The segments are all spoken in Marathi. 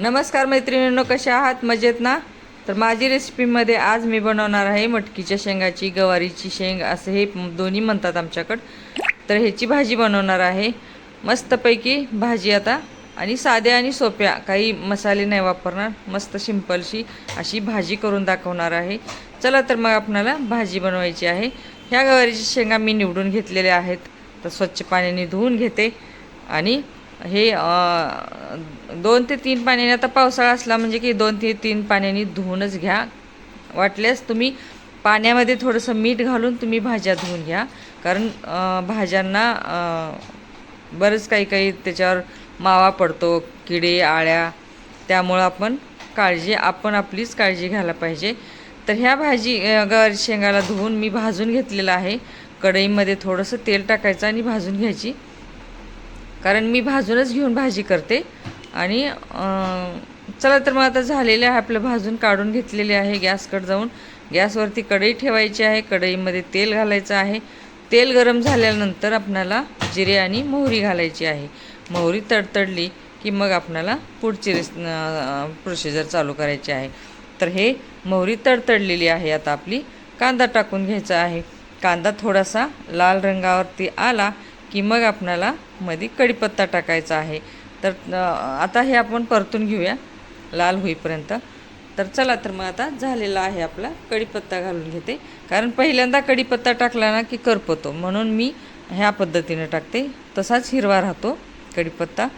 नमस्कार मैत्रिणींनो कशा आहात? मजेत ना? तर माझी रेसिपीमध्ये आज मी बनवणार आहे मटकीच्या शेंगाची गवारीची शेंग असं हे दोन्ही म्हणतात आमच्याकडं. तर ह्याची भाजी बनवणार आहे. मस्तपैकी भाजी आता आणि साध्या आणि सोप्या काही मसाले नाही वापरणार. मस्त सिंपलशी अशी भाजी करून दाखवणार आहे. चला तर मग आपणाला भाजी बनवायची आहे. ह्या गवारीच्या शेंगा मी निवडून घेतलेल्या आहेत. तर स्वच्छ पाण्याने धुवून घेते. आणि हे दोन ते तीन पाण्याने आता पावसाळा असला म्हणजे की दोन ते तीन पाण्याने धुवूनच घ्या. वाटल्यास तुम्ही पाण्यामध्ये थोडंसं मीठ घालून तुम्ही भाज्या धुवून घ्या. कारण भाज्यांना बरंच काही काही त्याच्यावर मावा पडतो किडे आळ्या. त्यामुळं आपण काळजी आपण आपलीच काळजी घ्यायला पाहिजे. तर ह्या भाजी अं, गवारी शेंगाला धुवून मी भाजून घेतलेलं आहे. कढईमध्ये थोडंसं तेल टाकायचं आणि भाजून घ्यायची. कारण मी भाजूनच घेऊन भाजी करते. आणि चला तर मग आता झालेलं आहे आपलं भाजून काढून घेतलेले आहे गॅसकडे जाऊन. गॅसवरती कढई ठेवायची आहे. कढईमध्ये तेल घालायचं आहे. तेल गरम झाल्यानंतर आपणाला जिरे आणि मोहरी घालायची आहे. मोहरी तडतडली की मग आपणाला पुढची रेस प्रोसिजर चालू करायची आहे. तर हे मोहरी तडतडलेली आहे. आता आपली कांदा टाकून घ्यायचा आहे. कांदा थोडासा लाल रंगावरती आला की मग आपणाला मध्ये कढीपत्ता टाकायचा आहे. तर आता हे आपण परतून घेऊया लाल होईपर्यंत. तर चला तर मग आता झालेला आहे आपला कढीपत्ता घालून घेते. कारण पहिल्यांदा कढीपत्ता टाकला ना की करपतो. म्हणून मी ह्या पद्धतीने टाकते. तसाच हिरवा राहतो कढीपत्ता.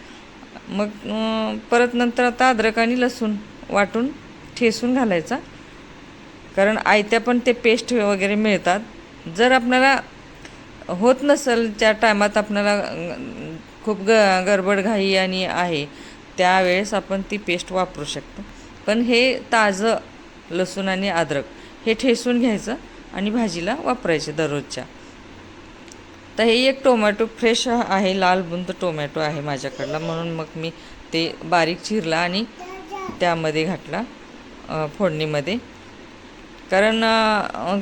मग परत नंतर आता अद्रक आणि लसूण वाटून ठेसून घालायचा. कारण आयत्या पण ते पेस्ट वगैरे मिळतात. जर आपल्याला होत नसलच्या टायमात आपल्याला खूप ग गडबड घाई आणि आहे त्यावेळेस आपण ती पेस्ट वापरू शकतो. पण हे ताजं लसूण आणि अद्रक हे ठेसून घ्यायचं आणि भाजीला वापरायचे दररोजच्या. तर हे एक टोमॅटो फ्रेश आहे लाल बुंद टोमॅटो आहे माझ्याकडला म्हणून मग मी ते बारीक चिरला आणि त्यामध्ये घातला फोडणीमध्ये. कारण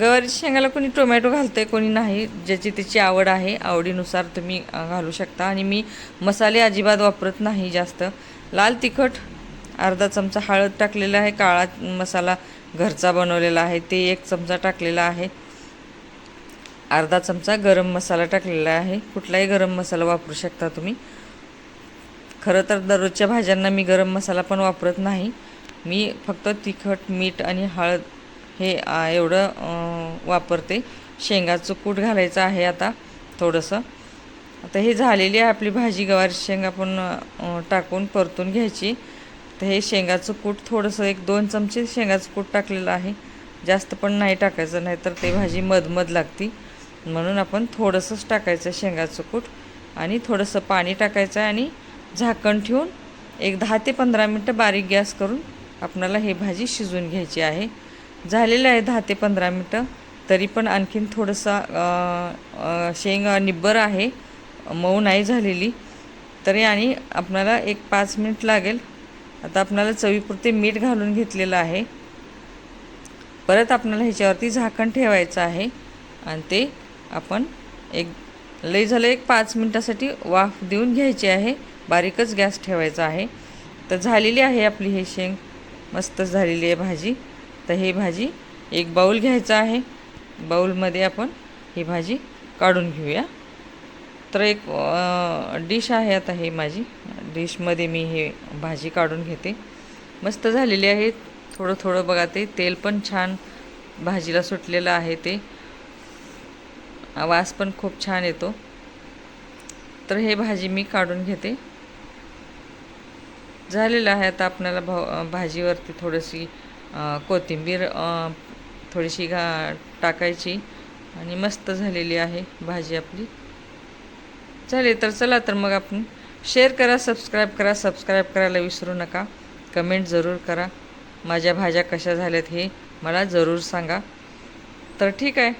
गवारीच्या शेंगाला कोणी टोमॅटो घालतं आहे कोणी नाही. ज्याची त्याची आवड आहे आवडीनुसार तुम्ही घालू शकता. आणि मी मसाले अजिबात वापरत नाही जास्त. लाल तिखट अर्धा चमचा हळद टाकलेला आहे काळा मसाला घरचा बनवलेला आहे ते एक चमचा टाकलेला आहे. अर्धा चमचा गरम मसाला टाकलेला आहे. कुठलाही गरम मसाला वापरू शकता तुम्ही. खरं तर दररोजच्या भाज्यांना मी गरम मसाला पण वापरत नाही. मी फक्त तिखट मीठ आणि हळद हे एवढं वापरते. शेंगाचं कूट घालायचं आहे आता थोडंसं. आता हे झालेली आहे आपली भाजी गवारी शेंगा पण टाकून परतून घ्यायची. तर हे शेंगाचं कूट थोडंसं एक दोन चमचे शेंगाचं कूट टाकलेलं आहे. जास्त पण नाही टाकायचं नाही तर ते भाजी मधमध लागती. म्हणून आपण थोडंसंच टाकायचं शेंगाचं कूट आणि थोडंसं पाणी टाकायचं आहे आणि झाकण ठेवून एक दहा ते पंधरा मिनटं बारीक गॅस करून आपणाला हे भाजी शिजवून घ्यायची आहे. झालेलं आहे दहा ते पंधरा मिनटं. तरी पण आणखीन थोडंसं शेंग निब्बर आहे. मऊ नाही झालेली. तरी आणि आपणाला एक पाच मिनिट लागेल. आता आपणाला चवीपुरते मीठ घालून घेतलेलं आहे. परत आपणाला ह्याच्यावरती झाकण ठेवायचं आहे. आणि ते आपण एक लई झालं एक पाच मिनटासाठी वाफ देऊन घ्यायची आहे. बारीकच गॅस ठेवायचा आहे. तर झालेली आहे आपली हे शेंग. मस्त झालेली आहे भाजी. तर हे भाजी एक बाऊल घ्यायचा आहे. बाऊलमध्ये आपण ही भाजी काढून घेऊया. तर एक डिश आहे आता हे माझी. डिशमध्ये मी हे भाजी काढून घेते. मस्त झालेली आहे. थोडं थोडं बघा ते. तेल पण छान भाजीला सुटलेलं आहे ते. वास पण खूप छान येतो. तर हे भाजी मी काढून घेते. झालेलं आहे आता आपल्याला भा भाजीवरती थोडीशी कोथिंबीर थोडीशी घा टाकायची आणि मस्त झालेली आहे भाजी आपली. झाले तर चला तर मग आपण शेअर करा सबस्क्राईब करा सबस्क्राईब करायला विसरू नका. कमेंट जरूर करा. माझ्या भाज्या कशा झाल्यात हे मला जरूर सांगा. तर ठीक आहे.